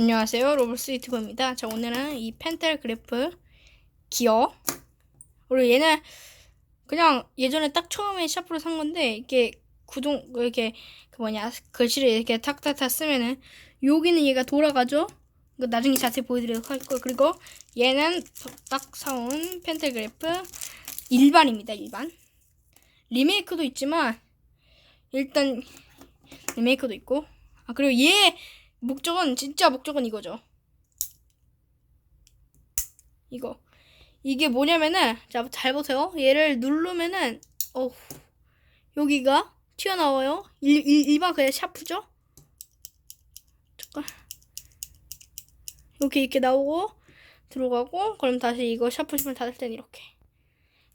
안녕하세요. 로블스 유튜버입니다. 자, 오늘은 이 펜텔 그래프 기어. 그리고 얘는 그냥 예전에 딱 처음에 샤프로 산 건데, 이게 구동, 이렇게, 그 뭐냐, 글씨를 이렇게 탁탁탁 쓰면은, 여기는 얘가 돌아가죠? 이거 나중에 자세히 보여드리도록 할 거예요. 그리고 얘는 딱 사온 펜텔 그래프 일반입니다, 일반. 리메이크도 있지만, 일단, 리메이크도 있고, 아, 그리고 얘, 목적은 진짜 목적은 이거죠. 이거 이게 뭐냐면은 자잘 보세요. 얘를 누르면은 어 여기가 튀어나와요. 일, 일, 일반 그냥 샤프죠. 잠깐 이렇게 이렇게 나오고 들어가고 그럼 다시 이거 샤프 심을 닫을 땐 이렇게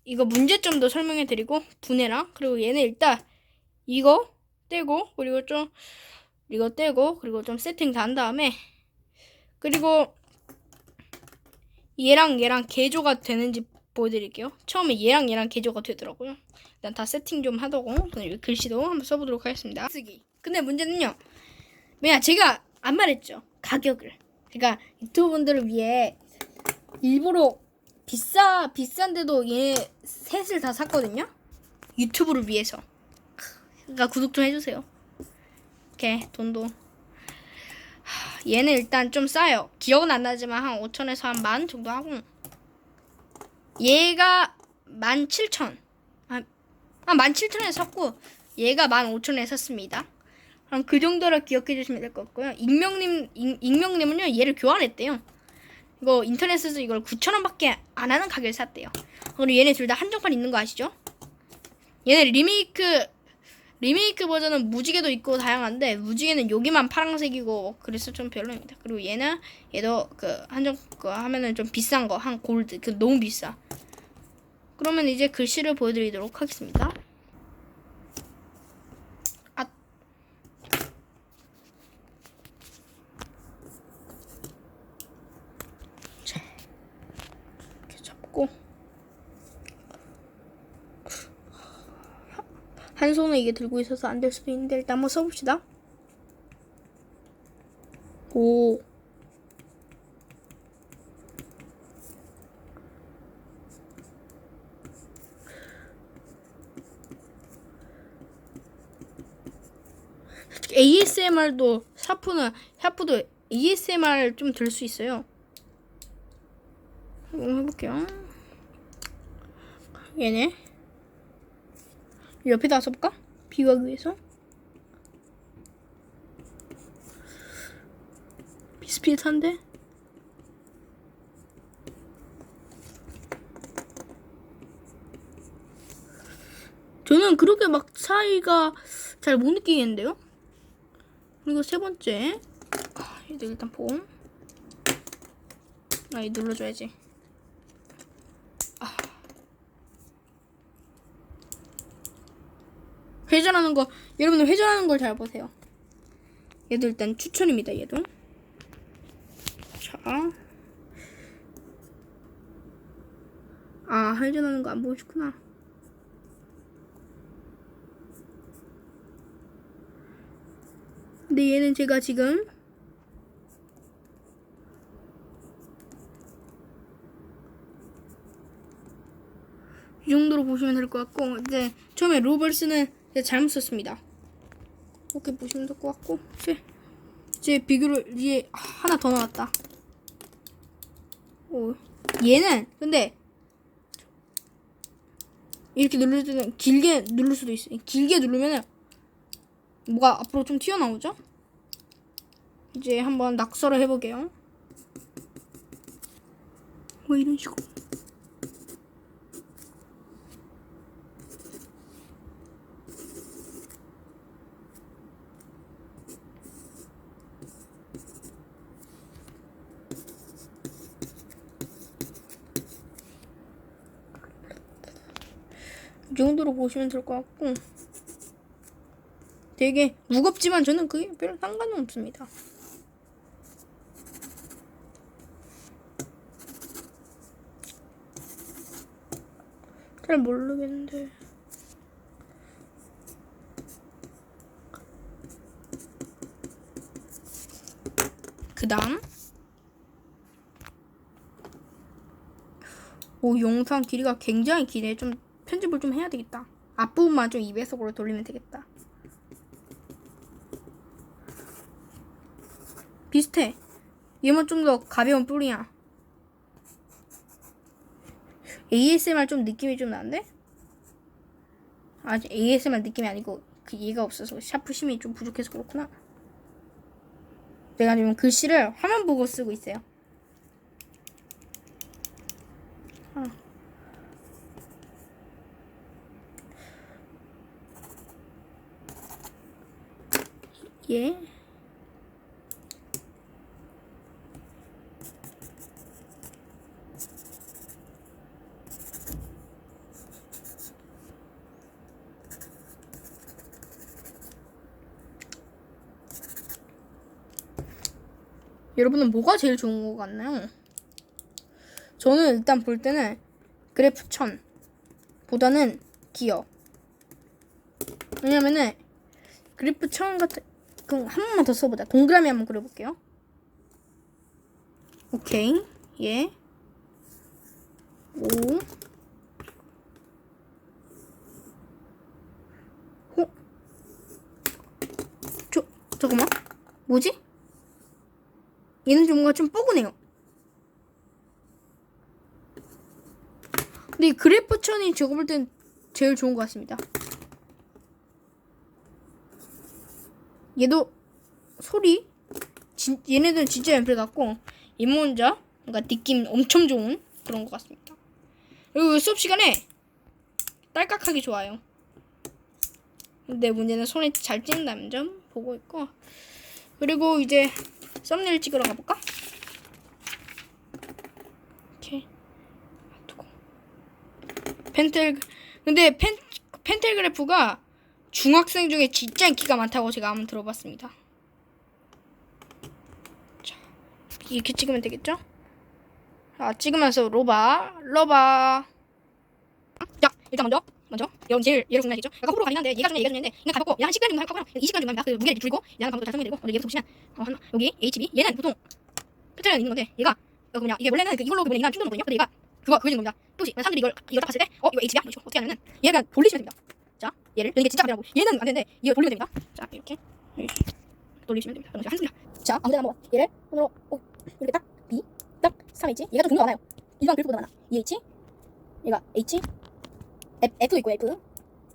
이거 문제점도 설명해 드리고 분해랑 그리고 얘는 일단 이거 떼고 그리고 좀 이거 떼고 그리고 좀 세팅 다 한 다음에 그리고 얘랑 얘랑 개조가 되는지 보여드릴게요. 처음에 얘랑 얘랑 개조가 되더라고요. 일단 다 세팅 좀 하더고 여기 글씨도 한번 써보도록 하겠습니다. 쓰기. 근데 문제는요. 뭐야 제가 안 말했죠. 가격을. 제가 유튜브 분들을 위해 일부러 비싸 비싼데도 얘 셋을 다 샀거든요. 유튜브를 위해서. 그러니까 구독 좀 해주세요. 이렇게 돈도 하, 얘는 일단 좀 싸요. 기억은 안 나지만 한 5천에서 한 만 정도 하고 얘가 17,000. 아, 한 17,000에 샀고 얘가 15,000에 샀습니다. 그럼 그 정도로 기억해 주시면 될 것 같고요. 익명님 익, 익명님은요 얘를 교환했대요. 이거 인터넷에서 이걸 9,000원밖에 안 하는 가격에 샀대요. 그리고 얘네 둘 다 한정판 있는 거 아시죠? 얘네 리메이크 리메이크 버전은 무지개도 있고 다양한데 무지개는 여기만 파란색이고 그래서 좀 별로입니다. 그리고 얘는 얘도 그 한정 그 하면은 좀 비싼 거 한 골드 그 너무 비싸. 그러면 이제 글씨를 보여드리도록 하겠습니다. 아 자, 이렇게 잡고 한 손에 이게 들고 있어서 안 될 수도 있는데 일단 한번 써봅시다. 오. ASMR도 샤프는 샤프도 ASMR 좀 들 수 있어요. 한번 해볼게요. 얘네. 옆에다 써볼까? 비교하기 위해서 비슷비슷한데? 저는 그렇게 막 차이가 잘 못 느끼겠는데요? 그리고 세 번째 아, 얘들 일단 폼 아, 이 눌러줘야지 회전하는 거 여러분들 회전하는 걸 잘 보세요. 얘도 일단 추천입니다. 얘도. 자. 아 회전하는 거 안 보여줬구나. 근데 얘는 제가 지금 이 정도로 보시면 될 것 같고 이제 처음에 로벌스는 잘못 썼습니다. 이렇게 보시면 될 것 같고 이제 이제 비교를 위에 하나 더 나왔다. 오 얘는 근데 이렇게 누를 때는 길게 누를 수도 있어요. 길게 누르면은 뭐가 앞으로 좀 튀어나오죠? 이제 한번 낙서를 해보게요. 뭐 이런 식으로. 이 정도로 보시면 될 것 같고. 되게 무겁지만 저는 그게 별 상관은 없습니다. 잘 모르겠는데. 그 다음. 오 영상 길이가 굉장히 기네. 좀 편집을 좀 해야 되겠다. 앞부분만 좀 2배속으로 돌리면 되겠다. 비슷해. 얘만 좀 더 가벼운 뿌리야. ASMR 좀 느낌이 좀 나는데? 아 ASMR 느낌이 아니고 그 얘가 없어서 샤프심이 좀 부족해서 그렇구나. 내가 지금 글씨를 화면 보고 쓰고 있어요. 아. 예. 여러분은 뭐가 제일 좋은 것 같나요? 저는 일단 볼 때는 그래프 천 보다는 기어. 왜냐면은 그래프 천 같은 그럼 한 번만 더 써보자. 동그라미 한번 그려볼게요. 오케이 예. 오. 호. 저 잠깐만. 뭐지? 얘는 좀 뭔가 좀 뻐근해요. 근데 이 그래프 천이 제가 볼 땐 제일 좋은 것 같습니다. 얘도 소리 진, 얘네들은 진짜 앰플 같고 얘는 혼자 뭔가 느낌 엄청 좋은 그런 것 같습니다. 그리고 수업 시간에 딸깍하기 좋아요. 근데 문제는 손에 잘 찍는다는 점 보고 있고 그리고 이제 썸네일 찍으러 가볼까? 이렇게 두고 펜텔 근데 펜 펜텔그래프가 중학생 중에 진짜 인기가 많다고 제가 한번 들어봤습니다. 자 이렇게 찍으면 되겠죠? 아 찍으면서 로바 러바. 자 일단 먼저 먼저. 여러분 제일 얘를 정리하시죠? 약간 호불호가 가긴 한데 얘가 중에 얘가 중인데 그냥 가볍고 얘한 10g 정도 할 거고요. 20g 정도 합니다 그 무게를 줄이고 얘는 방금 잘 먼저 얘부터 보시면 어, 한, 여기 HB 얘는 보통 패턴이 있는 건데 얘가 이거 뭐냐 이게 원래는 그 이걸로 보면 인간 충전거든요. 근데 얘가 그거 그거 있는 겁니다. 또 사람들이 이걸 이걸 딱 봤을 때 어 이거 HB야? 뭐죠. 어떻게 하냐면 얘가 돌리시면 됩니다 자 얘를 이게 진짜 가벼라고 얘는 안 되는데 이거 돌리면 됩니다 자 이렇게 돌리시면 됩니다 그럼 한숨이야 자 아무데나 한번 얘를 손으로 오, 이렇게 딱 B 딱 3H 얘가 좀 종류가 많아요 일반 그래프보다 많아 EH 얘가 H F, F 있고 F 그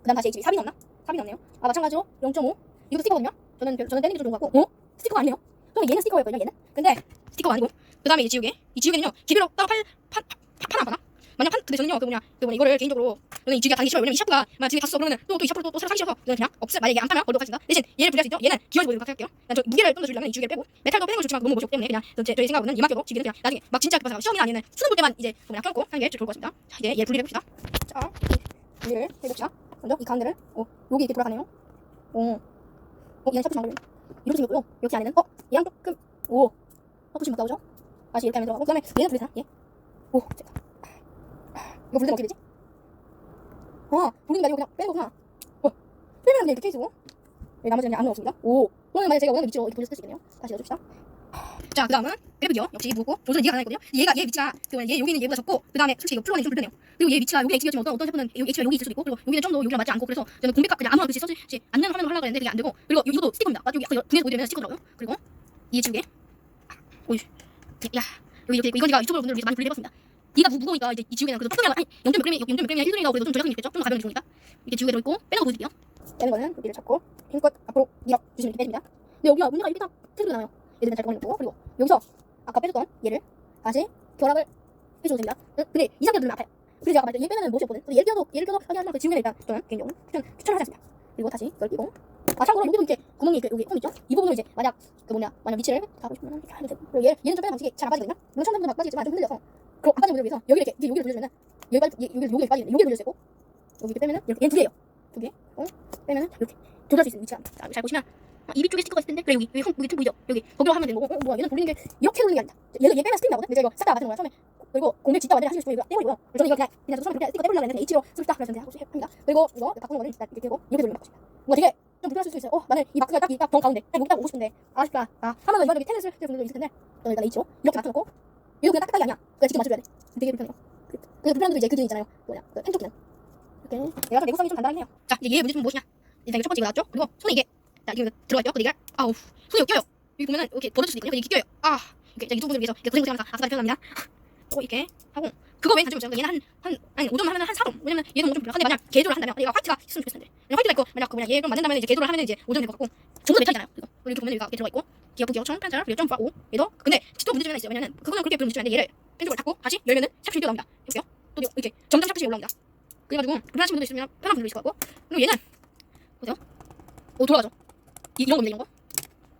다음 다시 HB 4이 넣었나? 4이 넣었네요 아 마찬가지로 0.5 이것도 스티커거든요 저는 별- 저는 떼는 게 좀 좋은 것 같고 어? 스티커가 아니네요 저는 얘는 스티커였거든요 얘는 근데 스티커가 아니고 그 다음에 이제 지우개 이 지우개는요 기계로 따로 팔, 팔, 팔, 팔안 파나? 만약 판 근데 저는요 그 뭐냐 그 뭐냐 이거를 개인적으로 저는 이 지우개가 당기 싫어요. 왜냐면 이 샤프가 만약 지우개 다써 그러면 또또 이 샤프를 또, 또 새로 사기 싫어서 저는 그냥 없애 만약에 안 파면 버리도록 하겠습니다. 대신 얘를 분리할 수 있죠? 얘는 기어지 보이도록 할게요. 그냥 저 무게를 좀 더 줄이려면 이 지우개를 빼고 메탈도 빼는 걸 좋지만 너무 멋있기 때문에 그냥 저, 제, 저희 생각으로는 이만켜도 지우개는 그냥 나중에 막 진짜 급해서 시험이나 아니면 수능 볼 때만 이제 뭐냐 껴놓고 하는 게 제일 좋을 것 같습니다. 자 이제 얘를 분리를 해봅시다. 자 분리를 해봅시다. 먼저 이 가운데를. 어 여기 이렇게 돌아가네요. 어, 어 얘는 샤프 장르 이렇게 생겼고요 여기 안에는 어 얘랑 조금 오 샤프심 못 나오죠? 다시 이렇게 하면 들어가고 그 다음에 얘는 분리되나 얘오 됐다 이거 분리되면 어떻게 되지 아 분리는 아니고 그냥 빼는 거구나 어 빼면 이렇게 있고 네, 나머지는 아무 없습니다 오 그러면 만약 제가 원하는 위치로 이렇게 돌릴 수 있겠네요 다시 넣어줍시다 자, 그 다음은 그래프기요. 역시 무겁고 조선 이해가 가능했거든요. 얘가 얘 위치가 그얘 여기는 얘보다 적고 그 다음에 솔직히 이거 풀어내기 좀 불편해요. 그리고 얘 위치가 여기 HB였지만 어떤 어떤 셰프는 여기 HB가 여기 있을 수도 있고 그리고 여기는 좀 더 여기랑 맞지 않고 그래서 저는 공백값 그냥 아무나 글씨 써지 않는 화면으로 하려고 했는데 그게 안 되고 그리고 이것도 스티커입니다. 나중에 약간 분해서 보여드리면 스티커더라고요. 그리고 이 지우개 오이 야 여기 이렇게 이건 제가 유튜버 분들을 위해서 많이 분리해봤습니다. 얘가 무, 무거우니까 이제 이 지우개는 그래도 조금이라도 아니 0.몇 그램이 0.몇 그램이 1g이라고 그래도 좀 절약성이 있겠죠? 좀 가벼운 게 좋으니까 이렇게 지우개 들어있고 빼는 거 보여드릴게요. 빼는 거는 여기를 잡고 힘껏 앞으로 밀어 주시면 이렇게 빼집니다. 근데 여기가 문제가 이렇게 딱 틀고 나와요. 얘들은 잘 꺼내놓고 그리고 여기서 아까 빼줬던 얘를 다시 결합을 해줘도 됩니다. 그- 근데 이 상태로 들면 아파요. 그래서 제가 말했죠. 얘 빼면은 못이 없거든. 얘를 껴도 얘를 껴도 하게 하지만 그 지우개는 일단 저는 개인적으로 추천 추천을 하지 않습니다. 그리고 다시 이걸 끼고 아 참고로 여기도 이렇게 구멍이 이렇게 여기 홈 있죠? 이 부분을 이제 만약 그 뭐냐 만약 위치를 다 싶으면 이렇게 하면 되고 그리고 얘 얘는 좀 빼는 방식이 잘 안 빠지거든요. 물론 처음 막 빠지지만 좀 흔들려서 안 빠지는 분들 위해서 여기 이렇게 이렇게 여기를 돌려주면은 여기 빠지 여기 여기 빠지는 여기를 돌릴 수 있고 여기 이렇게 빼면은 이렇게 얘는 두 개예요. 두 개. 어? 빼면은 이렇게 조절할 수 있는 위치가 자, 잘 보시면 아, 입이 쪽에 스티커가 있을 텐데 그래 여기 여기 홈 여기 틈 보이죠? 여기 거기로 하면 되는 거고 어, 뭐야 얘는 돌리는 게 이렇게 돌리는 게 아니다. 얘가 얘 빼면 스틱 나거든. 제가 이거 싹다 맞는 거야 처음에. 그리고 공백 진짜 완전히 하시고 싶으면 이거 떼버리고요. 저는 이거 그냥 그냥 좀 처음에 그냥 스티커 떼버리려고 했는데 H로 좀딱 그래서 그냥 하고 싶- 합니다. 그리고 이거 바꾸는 거는 일단 이렇게 되고 이렇게 돌리면 바꾸십니다. 뭔가 되게 좀 불편하실 수 있어요. 어, 나는 이 마크가 딱, 이- 딱병 가운데, 딱 여기 딱 오고 싶은데, 아쉽다. 아, 한번더 이번에 쓸 분들도 있을 텐데, 저는 일단 H로 이렇게 맞춰놓고, 이거 그냥 딱딱하게 아니야. 그냥 직접 맞춰줘야 돼. 되게 불편해요. 그, 분들 이제 그 기능 있잖아요. 뭐냐, 그 펜토 기능. 이렇게. 내가 좀 내구성이 좀 단단하긴 해요. 자, 이제 얘의 문제점은 무엇이냐? 일단 이거 첫 번째 이거 나왔죠? 그리고 손에 이게 자, 이게 들어가 있죠? 근데 이게 아우, 손에 껴요. 여기 보면은 이렇게 벌어질 수도 있거든요. 이게 껴요. 아, 이렇게 자, 유튜브 분들 위해서 이렇게 고생 고생하면서 아싸리 편합니다. 또 이렇게 하고 그거 외에 단점이 있어요. 얘는 한, 한 아니 5점 하면 한 4점. 왜냐면 얘는 5점 근데 만약 개조를 한다면 얘가 화이트가 있으면 좋겠는데 화이트가 있고 만약 그 뭐냐 얘 그럼 만든다면 이제 개조를 하면 이제 5점 될것 같고 전부 메탈이잖아요. 그리고 이렇게 보면 여기가 들어가 있고 기어프 기어청 펜슬 그리고 점프가 5 얘도 근데 또 문제점이 하나 있어요. 왜냐면 그거는 그렇게 문제점이 아닌데 얘를 펜슬을 닫고 다시 열면은 샤프이 뛰어나옵니다. 볼게요. 또 이렇게 점점 샤프이 올라옵니다. 그래가지고 불편하신 분도 있으면 편한 분도 있을 것 같고 그리고 얘는 보세요. 오 돌아가죠. 이- 이런 겁니다 이런 거.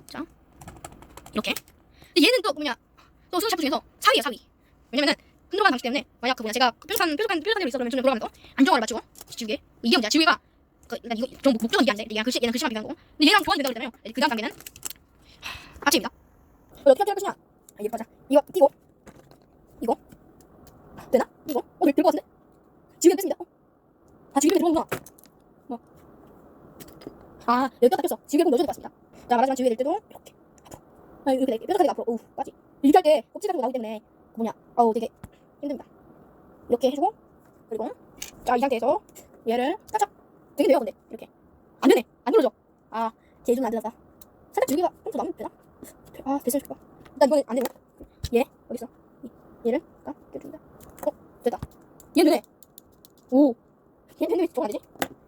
자 이렇게. 근데 얘는 또 뭐냐 또 수능 샤프 중에서 4위예요 4위. 왜냐면은 흔들어가는 방식 때문에 만약 그 뭐냐 제가 뾰족한 뾰족한 뾰족한 대로 있어 그러면 좀 돌아가면서 안정화를 맞추고 지우개 이게 문제야 지우개가 그 일단 이거 좀 목적은 이게 안 돼 얘가 글씨 얘는 글씨만 비교한 거고 근데 얘랑 교환이 된다고 그랬잖아요 그 다음 단계는 아침입니다 이거 어떻게 할 것이냐? 아, 이거 보자. 이거 끼고, 이거. 되나? 이거? 어, 될, 될것 같은데? 지우개 뺐습니다. 어? 아, 지우개 들어오구나. 뭐. 아, 여기 뼈다 꼈어. 지우개 꼭 넣어줘야 될 것 같습니다. 자, 말하지만 지우개 될 때도 이렇게. 아, 이렇게 될 때, 뼈다가 앞으로, 어우, 빠지. 이렇게 할 때 껍질 같은 거 나오기 때문에, 뭐냐, 어우, 되게 힘듭니다. 이렇게 해주고, 그리고, 자, 이 상태에서 얘를 살짝, 되게 돼요, 근데. 이렇게. 안 되네. 안 눌러져. 아, 제주는 안 들었다. 살짝 지우개가 좀더 나오면 되나? 아, 됐을 거야. 일단 이거는 안 되고. 얘? 이- 얘를, 까, 껴줍니다. 어, 됐다. 얘 되네. 오. 얘는 왜 저거 안 되지?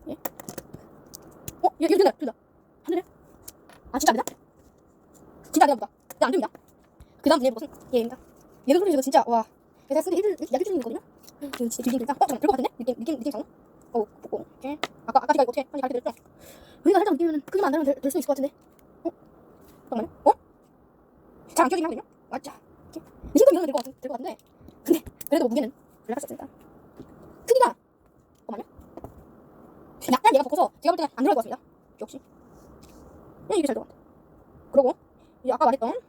얘. 어, 얘, 얘 된다, 된다. 안 되네. 아, 진짜 안 되나? 진짜 안 보다. 나안 됩니다. 그 다음 분의 것은 얘입니다. 얘가 솔직히 이거 진짜, 와. 내가 쓰기 힘들, 약해 주는 거거든요? 이거 진짜 딜링 딜다. 어, 잠깐, 될것 같은데? 느낌, 느낌, 느낌 장 어우, 복고. 이렇게. 아까, 아까 제가 이거 어떻게 하는지 가르쳐 드렸죠? 여기가 살짝 느끼면 크게 만들면 될 수 있을 것 같은데? 어? 잠깐만요. 어? 잘안 껴지긴 하거든요. 맞자. 이렇게. 이 정도 밀어도 될것 같은, 될것 같은데. 근데 그래도 무게는 없으니까. 크기가 잠깐만요. 약간 얘가 볶아서 제가 볼 때는 안 들어갈 것 같습니다. 역시. 그냥 이게 잘 들어간다. 그리고 이제 아까 말했던